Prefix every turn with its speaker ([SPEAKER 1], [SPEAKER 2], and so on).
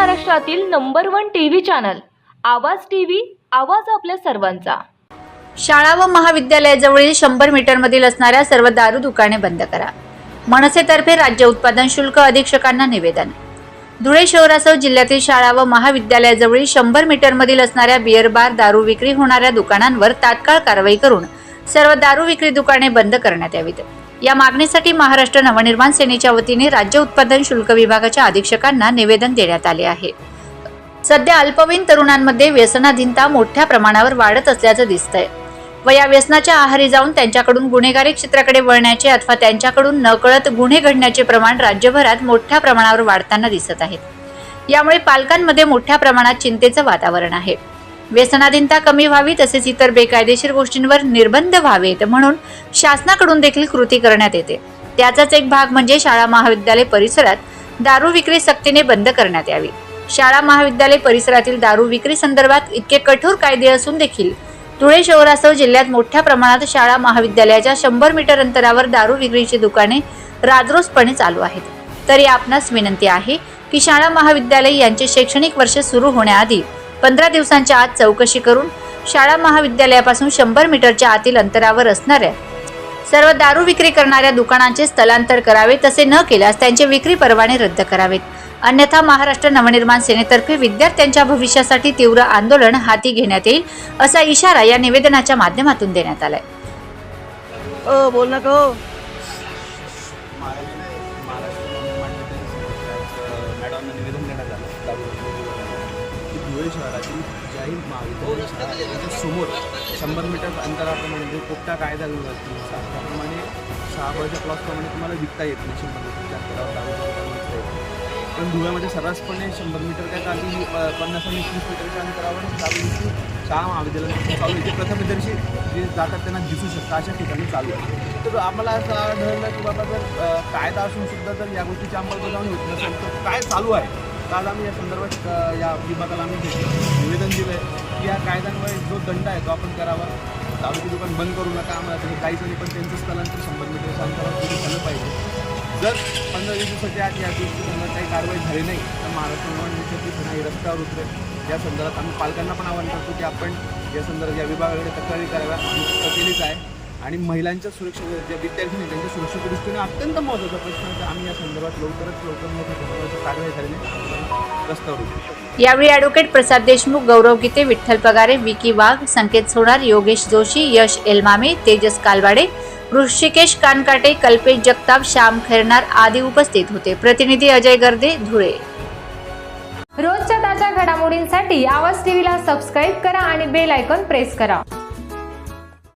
[SPEAKER 1] महाराष्ट्रातील number one TV channel Awaaz TV Awaaz आपल्या सर्वांचा.
[SPEAKER 2] शाळा व महाविद्यालयाजवळील शंभर मीटरमधील असणाऱ्या सर्व दारू दुकाने बंद करा. मनसेतर्फे राज्य उत्पादन शुल्क अधीक्षकांना निवेदन. धुळे शहरासह जिल्ह्यातील शाळा व महाविद्यालयाजवळील शंभर मीटरमधील असणाऱ्या बिअर बार दारू विक्री होणाऱ्या दुकानांवर तात्काळ कारवाई करून सर्व दारू विक्री दुकाने बंद करण्यात यावीत. या मागणीसाठी महाराष्ट्र नवनिर्माण सेनेच्या वतीने राज्य उत्पादन शुल्क विभागाच्या अधीक्षकांना निवेदन देण्यात आले आहे. सध्या अल्पवयीन तरुणांमध्ये व्यसनाधीनता मोठ्या प्रमाणावर वाढत असल्याचं दिसतंय. व या व्यसनाच्या आहारी जाऊन त्यांच्याकडून गुन्हेगारी क्षेत्राकडे वळण्याचे अथवा त्यांच्याकडून नकळत गुन्हे घडण्याचे प्रमाण राज्यभरात मोठ्या प्रमाणावर वाढताना दिसत आहेत. यामुळे पालकांमध्ये मोठ्या प्रमाणात चिंतेचं वातावरण आहे. व्यसनाधीनता कमी व्हावी तसेच इतर बेकायदेशीर गोष्टींवर निर्बंध व्हावेत म्हणून शासनाकडून देखील कृती करण्यात येते. त्याचाच एक भाग म्हणजे शाळा महाविद्यालय परिसरात दारू विक्री सक्तीने बंद करण्यात यावी. शाळा महाविद्यालय परिसरातील दारू विक्री संदर्भात इतके कठोर कायदे असून देखील धुळे शहरासह जिल्ह्यात मोठ्या प्रमाणात शाळा महाविद्यालयाच्या शंभर मीटर अंतरावर दारू विक्रीची दुकाने राजरोसपणे चालू आहेत. तरी आपणास विनंती आहे की शाळा महाविद्यालय यांचे शैक्षणिक वर्ष सुरू होण्याआधी पंधरा दिवसांच्या आत चौकशी करून शाळा महाविद्यालयापासून शंभर मीटरच्या आतील अंतरावर असणाऱ्या सर्व दारू विक्री करणाऱ्या दुकानांचे स्थलांतर करावे तसे न केल्यास त्यांचे विक्री परवाने रद्द करावेत. अन्यथा महाराष्ट्र नवनिर्माण सेनेतर्फे विद्यार्थ्यांच्या भविष्यासाठी तीव्र आंदोलन हाती घेण्यात येईल असा इशारा या निवेदनाच्या माध्यमातून देण्यात आलाय.
[SPEAKER 3] शहरातील जाहीर महाविद्यालय शाळा आहे, त्याच्यासमोर शंभर मीटर अंतराप्रमाणे म्हणजे पोपटा कायदा विभाग त्याप्रमाणे सहा बळच्या प्लॉटप्रमाणे तुम्हाला विकता येत नाही शंभर मीटरच्या अंतरावर विकता येत पण धुळ्यामध्ये सर्रासपणे शंभर मीटर काय चालू पन्नास आणि तीस मीटरच्या अंतरावर चालू विक्री शाळा महाविद्यालयात चालू येते प्रथमदर्शी जे जातात त्यांना दिसू शकतं अशा ठिकाणी चालू आहे. तर आम्हाला असं आढळलं की बाबा जर कायदा असून सुद्धा जर या गोष्टीची अंमलबजावणी होत नसेल तर काय चालू आहे? काल आम्ही या संदर्भात या विभागाला आम्ही निवेदन दिलं आहे की या कायद्यांमुळे जो दंड आहे तो आपण करावा. दारूची दुकान बंद करू नका आम्हाला तरी काही जणी पण त्यांचं स्थलांतर संबंधित मीटरच्या झालं पाहिजे. जर पंधरा वीस दिवसाच्या आत या दिवशी समजा काही कारवाई झाली नाही तर महाराष्ट्र निवडणुकीची पुन्हा रस्त्यावर उतरेल. या संदर्भात आम्ही पालकांना पण आवाहन करतो की आपण या संदर्भात या विभागाकडे तक्रारी कराव्या आम्ही केलीच आहे आणि महिलांच्या सुरक्षा ज्या विद्यार्थी आहेत, त्यांच्या सुरक्षेच्या दृष्टीने अत्यंत महत्त्वाचा प्रश्न आहे. आम्ही या संदर्भात लवकरच लवकर मोठ्या कारवाई झाली नाही आंदोलन रस्त्यावर
[SPEAKER 2] यावेळी ॲडव्होकेट प्रसाद देशमुख गौरव गीते विठ्ठल पगारे विकी वाघ संकेत सोनार योगेश जोशी यश एलमामे तेजस कालवाडे ऋषिकेश कानकाटे कल्पेश जगताप श्याम खैरनार आदी उपस्थित होते. प्रतिनिधी अजय गर्दे धुळे.
[SPEAKER 4] रोजच्या ताज्या घडामोडींसाठी आवाज टीव्हीला सबस्क्राईब करा आणि बेल आयकॉन प्रेस करा.